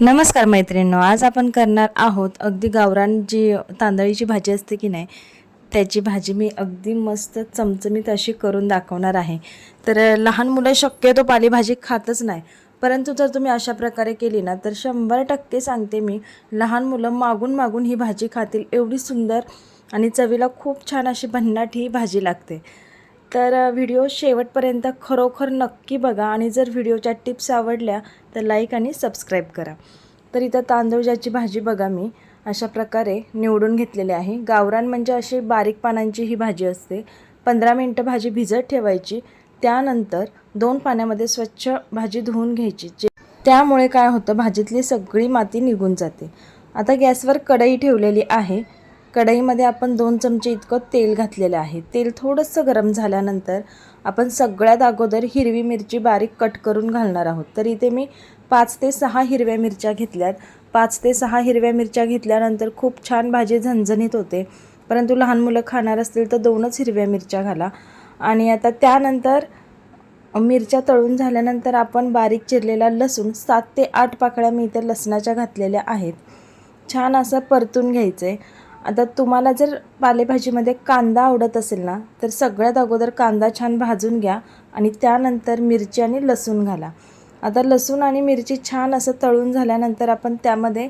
नमस्कार मैत्रिणींनो आज आपण करणार आहोत अगदी गावरान जी तांदळीची भाजी असते की नाही त्याची भाजी मी अगदी मस्त चमचमीत अशी करून दाखवणार आहे. तर लहान मुलं शक्यतो पालेभाजी खातच नाही परंतु जर तुम्ही अशा प्रकारे केली ना तर शंभर टक्के सांगते मी लहान मुलं मागून मागून ही भाजी खातील एवढी सुंदर आणि चवीला खूप छान अशी भन्नाट ही भाजी लागते. तर व्हिडिओ शेवटपर्यंत खरोखर नक्की बघा आणि जर व्हिडिओच्या टिप्स आवडल्या तर लाईक आणि सबस्क्राईब करा. तर इथं तांदूळजाची भाजी बघा मी अशा प्रकारे निवडून घेतलेली आहे. गावरान म्हणजे अशी बारीक पानांची ही भाजी असते. पंधरा मिनटं भाजी भिजत ठेवायची. त्यानंतर दोन पाण्यामध्ये स्वच्छ भाजी धुवून घ्यायची. जे त्यामुळे काय होतं भाजीतली सगळी माती निघून जाते. आता गॅसवर कढई ठेवलेली आहे. कढईमध्ये आपण दोन चमचे इतकं तेल घातलेलं आहे. तेल थोडंसं गरम झाल्यानंतर आपण सगळ्यात अगोदर हिरवी मिरची बारीक कट करून घालणार आहोत. तर इथे मी पाच ते सहा हिरव्या मिरच्या घेतल्यात. पाच ते सहा हिरव्या मिरच्या घेतल्यानंतर खूप छान भाजी झणझणीत होते. परंतु लहान मुलं खाणार असतील तर दोनच हिरव्या मिरच्या घाला. आणि आता त्यानंतर मिरच्या तळून झाल्यानंतर आपण बारीक चिरलेला लसूण सात ते आठ पाकळ्या मी इथे लसणाच्या घातलेल्या आहेत. छान असं परतून घ्यायचं आहे आता तुम्हाला जर पालेभाजीमध्ये कांदा आवडत असेल ना तर सगळ्यात अगोदर कांदा छान भाजून घ्या आणि त्यानंतर मिरची आणि लसूण घाला. आता लसूण आणि मिरची छान असं तळून झाल्यानंतर आपण त्यामध्ये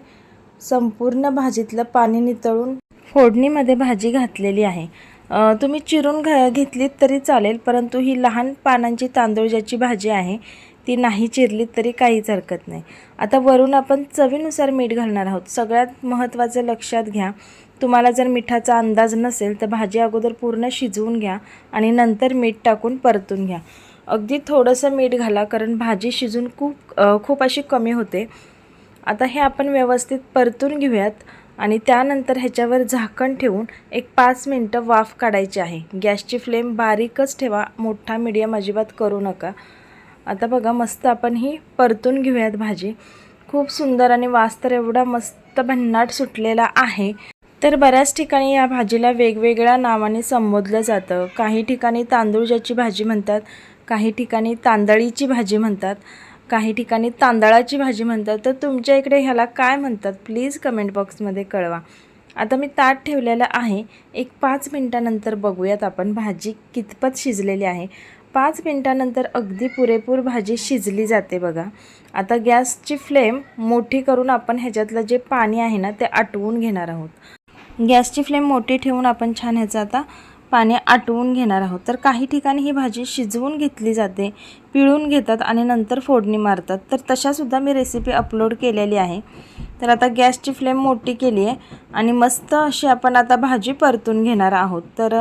संपूर्ण भाजीतलं पाणी नितळून फोडणीमध्ये भाजी घातलेली आहे. तुम्ही चिरून घ घेतलीत तरी चालेल परंतु ही लहान पानांची तांदूळ ज्याची भाजी आहे ती नाही चिरलीत तरी काहीच हरकत नाही. आता वरून आपण चवीनुसार मीठ घालणार आहोत. सगळ्यात महत्त्वाचं लक्षात घ्या तुम्हाला जर मिठाचा अंदाज नसेल तर भाजी अगोदर पूर्ण शिजवून घ्या आणि नंतर मीठ टाकून परतून घ्या. अगदी थोडंसं मीठ घाला कारण भाजी शिजून खूप खूप अशी कमी होते. आता हे आपण व्यवस्थित परतून घेऊयात आणि त्यानंतर ह्याच्यावर झाकण ठेवून एक पाच मिनटं वाफ काढायची आहे. गॅसची फ्लेम बारीकच ठेवा मोठा मीडियम अजिबात करू नका. आता बघा मस्त आपण ही परतून घेऊयात भाजी. खूप सुंदर आणि वास तर एवढा मस्त भन्नाट सुटलेला आहे. तर बऱ्याच ठिकाणी या भाजीला वेगवेगळ्या नावाने संबोधलं जातं. काही ठिकाणी तांदूळजाची भाजी म्हणतात काही ठिकाणी तांदळीची भाजी म्हणतात काही ठिकाणी तांदळाची भाजी म्हणतात. तर तुमच्या इकडे ह्याला काय म्हणतात? प्लीज कमेंट बॉक्समध्ये कळवा. आता मी ताट ठेवलेलं आहे. एक पाच मिनटानंतर बघूयात आपण भाजी कितपत शिजलेली आहे. पाच मिनटानंतर अगदी पुरेपूर भाजी शिजली जाते बघा. आता गॅसची फ्लेम मोठी करून आपण ह्याच्यातलं जे पाणी आहे ना ते आटवून घेणार आहोत. गॅसची फ्लेम मोठी ठेवून आपण छान ह्याचं आता पाणी आटवून घेणार आहोत. तर काही ठिकाणी ही भाजी शिजवून घेतली जाते पिळून घेतात आणि नंतर फोडणी मारतात. तर तशासुद्धा मी रेसिपी अपलोड केलेली आहे. तर आता गॅसची फ्लेम मोठी केली आहे आणि मस्त अशी आपण आता भाजी परतून घेणार आहोत. तर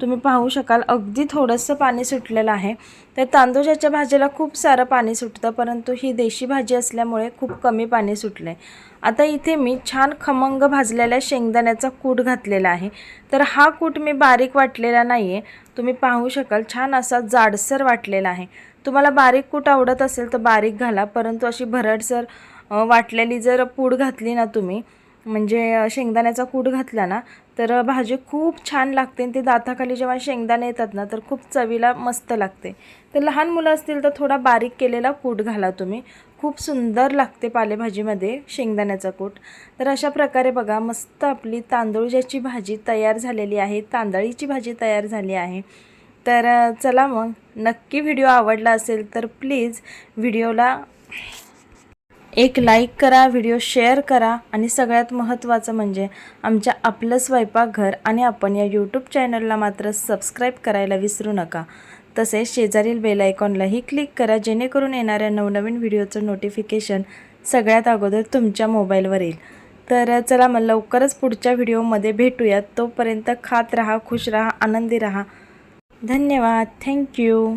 तुम्ही पाहू शकाल अगदी थोडंसं पाणी सुटलेलं आहे. तर तांदूळाच्या भाजीला खूप सारं पाणी सुटतं परंतु ही देशी भाजी असल्यामुळे खूप कमी पाणी सुटलं आहे आता इथे मी छान खमंग भाजलेल्या शेंगदाण्याचा कूट घातलेला आहे. तर हा कूट मी बारीक वाटलेला नाही आहे तुम्ही पाहू शकाल छान असा जाडसर वाटलेला आहे. तुम्हाला बारीक कूट आवडत असेल तर बारीक घाला परंतु अशी भरडसर वाटलेली जर पूड घातली ना तुम्ही म्हणजे शेंगदाण्याचा कूट घातला ना तर भाजी खूप छान लागते आणि ते दाताखाली जेव्हा शेंगदाणे येतात ना तर खूप चवीला मस्त लागते. तर लहान मुलं असतील तर थोडा बारीक केलेला कूट घाला तुम्ही. खूप सुंदर लागते पालेभाजीमध्ये शेंगदाण्याचा कूट. तर अशा प्रकारे बघा मस्त आपली तांदूळजाची भाजी तयार झालेली आहे तांदळीची भाजी तयार झाली आहे. तर चला मग नक्की व्हिडिओ आवडला असेल तर प्लीज व्हिडिओला एक लाईक करा व्हिडिओ शेअर करा आणि सगळ्यात महत्त्वाचं म्हणजे आमच्या आपलं स्वयंपाकघर आणि आपण या यूट्यूब चॅनलला मात्र सबस्क्राईब करायला विसरू नका. तसेच शेजारील बेल आयकॉनलाही क्लिक करा जेणेकरून येणाऱ्या नवनवीन व्हिडिओचं नोटिफिकेशन सगळ्यात अगोदर तुमच्या मोबाईलवर येईल. तर चला मग लवकरच पुढच्या व्हिडिओमध्ये भेटूयात. तोपर्यंत खात राहा खुश राहा आनंदी राहा. धन्यवाद. थँक्यू